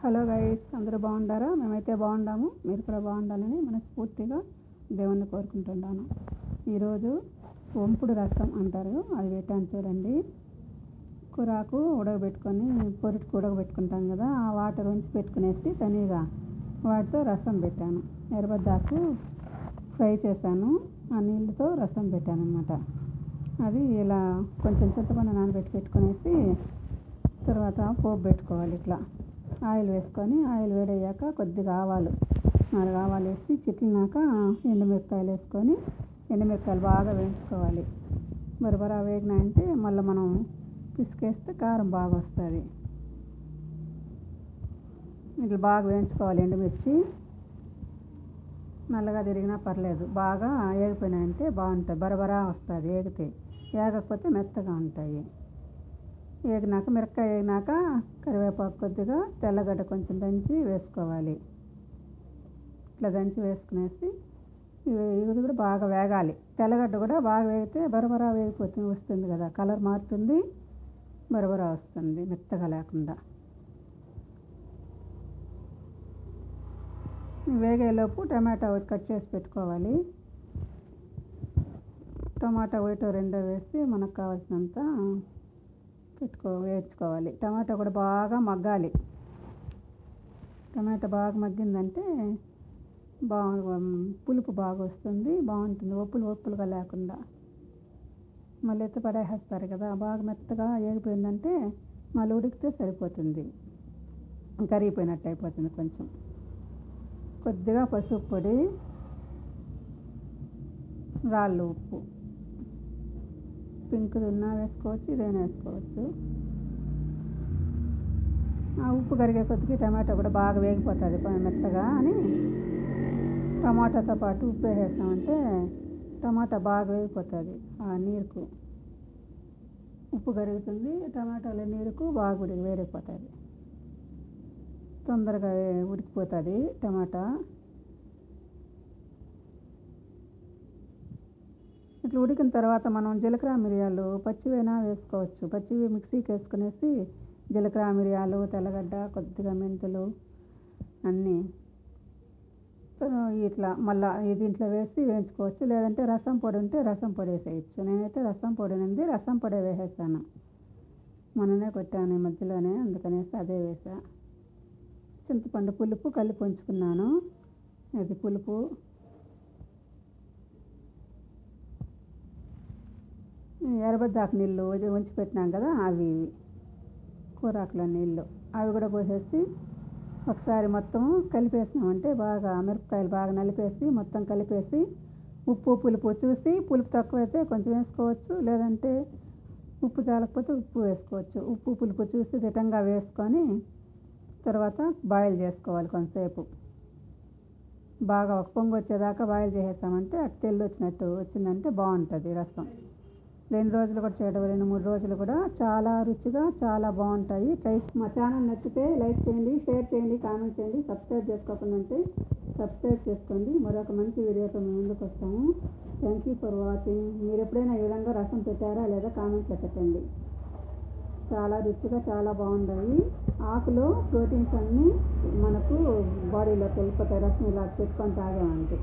Hello guys అందరూ బాగుండారా? మేమైతే బాగుండాము. మీరు కూడా బాగుండాలని మనస్ఫూర్తిగా దేవుణ్ణి కోరుకుంటున్నాను. ఈరోజు వంపుడు రసం అంటారు. అది పెట్టాను చూడండి. కూరాకు ఉడకబెట్టుకొని పొరిటికి ఉడకబెట్టుకుంటాం కదా ఆ వాటర్ ఉంచి పెట్టుకునేసి తనీగా వాటితో రసం పెట్టాను. ఎర్రబద్దాకు ఫ్రై చేశాను. ఆ నీళ్ళతో రసం పెట్టాను అనమాట అది ఇలా కొంచెం చింతపండు నానబెట్టి పెట్టుకునేసి తర్వాత పోపు పెట్టుకోవాలి ఇట్లా. ఆయిల్ వేసుకొని ఆయిల్ వేడయ్యాక కొద్దిగా ఆవాలు నాలుగు ఆవాలు వేసి చిట్లినాక ఎండుమిరపకాయలు వేసుకొని ఎండుమిరపకాయలు బాగా వేయించుకోవాలి. బరబరా వేగినాయంటే మళ్ళీ మనం పిసికేస్తే కారం బాగా వస్తుంది. ఇట్లా బాగా వేయించుకోవాలి ఎండుమిర్చి. నల్లగా తిరిగినా పర్లేదు బాగా ఏగిపోయినాయంటే బాగుంటుంది బరబరా వస్తుంది ఏగితే ఏగకపోతే మెత్తగా ఉంటాయి. వేగినాక మిరపకాయ వేగినాక కరివేపాకు కొద్దిగా తెల్లగడ్డ కొంచెం దంచి వేసుకోవాలి. ఇట్లా దంచి వేసుకునేసి ఇవి ఇది కూడా బాగా వేగాలి. తెల్లగడ్డ కూడా బాగా వేగితే బరబరా వేగిపోతుంది వస్తుంది కదా. కలర్ మారుతుంది బరబరా వస్తుంది మెత్తగా లేకుండా. వేగేలోపు టమాటా ఒకటి కట్ చేసి పెట్టుకోవాలి. టమాటా ఒకటో రెండో వేసి మనకు కావాల్సినంత పెట్టుకో వేయించుకోవాలి. టమాటా కూడా బాగా మగ్గాలి. టమాటా బాగా మగ్గిందంటే బాగా పులుపు బాగా వస్తుంది బాగుంటుంది. ఒప్పులు ఒప్పులుగా లేకుండా. మళ్ళీ ఎత్తి పడేసేస్తారు కదా బాగా మెత్తగా ఏగిపోయిందంటే మళ్ళీ ఉడికితే సరిపోతుంది. కరిగిపోయినట్టు అయిపోతుంది కొంచెం. కొద్దిగా పసుపు పొడి రాళ్ళు ఉప్పు. పింక్ ఉన్నా వేసుకోవచ్చు ఇదైనా వేసుకోవచ్చు ఆ ఉప్పు కరిగే కొద్దికి టమాటా కూడా బాగా వేగిపోతుంది మెత్తగా అని. టమాటాతో పాటు ఉప్పు వేసేసామంటే టమాటా బాగా వేగిపోతుంది ఆ నీరుకు. ఉప్పు కరుగుతుంది టమాటాల నీరుకు బాగా ఉడికి వేడిపోతుంది. తొందరగా ఉడికిపోతుంది టమాటా. ఇట్లా ఉడికిన తర్వాత మనం జీలకర్ర మిరియాలు పచ్చివైనా వేసుకోవచ్చు. పచ్చివి మిక్సీకి వేసుకునేసి జీలకర్ర మిరియాలు తెల్లగడ్డ కొద్దిగా మెంతులు అన్నీ ఇట్లా మళ్ళీ దీంట్లో వేసి వేయించుకోవచ్చు. లేదంటే రసం పొడి ఉంటే రసం పొడి వేసేయచ్చు. నేనైతే రసం పొడి నుండి రసం పొడి వేసేసాను మొన్ననే కొట్టాను ఈ మధ్యలోనే అందుకనేసి అదే వేసా. చింతపండు పులుపు కలిపి ఉంచుకున్నాను. ఇది పులుపు ఎర్రబద్దాకు నీళ్ళు ఉంచి పెట్టినాం కదా అవి కూరాకుల నీళ్ళు. అవి కూడా పోసేసి ఒకసారి మొత్తం కలిపేసినామంటే బాగా మిరపకాయలు బాగా నలిపేసి మొత్తం కలిపేసి ఉప్పు పులుపు చూసి పులుపు తక్కువైతే కొంచెం వేసుకోవచ్చు లేదంటే ఉప్పు చాలకపోతే ఉప్పు వేసుకోవచ్చు. ఉప్పు పులుపు చూసి దిటంగా వేసుకొని తర్వాత బాయిల్ చేసుకోవాలి కొంతసేపు. బాగా ఒక పొంగు వచ్చేదాకా బాయిల్ చేసేసామంటే అటు తెల్లు వచ్చినట్టు వచ్చిందంటే బాగుంటుంది రసం. రెండు రోజులు కూడా చేయడం రెండు మూడు రోజులు కూడా చాలా రుచిగా చాలా బాగుంటాయి. ట్రై మా ఛానల్ నచ్చితే లైక్ చేయండి షేర్ చేయండి కామెంట్ చేయండి సబ్స్క్రైబ్ చేసుకోకుండా ఉంటే సబ్స్క్రైబ్ చేసుకోండి. మరొక మంచి వీడియోతో మేము ముందుకు వస్తాము. థ్యాంక్ యూ ఫర్ వాచింగ్ మీరు ఎప్పుడైనా ఈ విధంగా రసం పెట్టారా లేదా కామెంట్లో పెట్టండి చాలా రుచిగా చాలా బాగుంటాయి. ఆకులో ప్రోటీన్స్ అన్నీ మనకు బాడీలోకి వెళ్ళిపోతాయి రసం ఇలా పెట్టుకొని తాగామంటే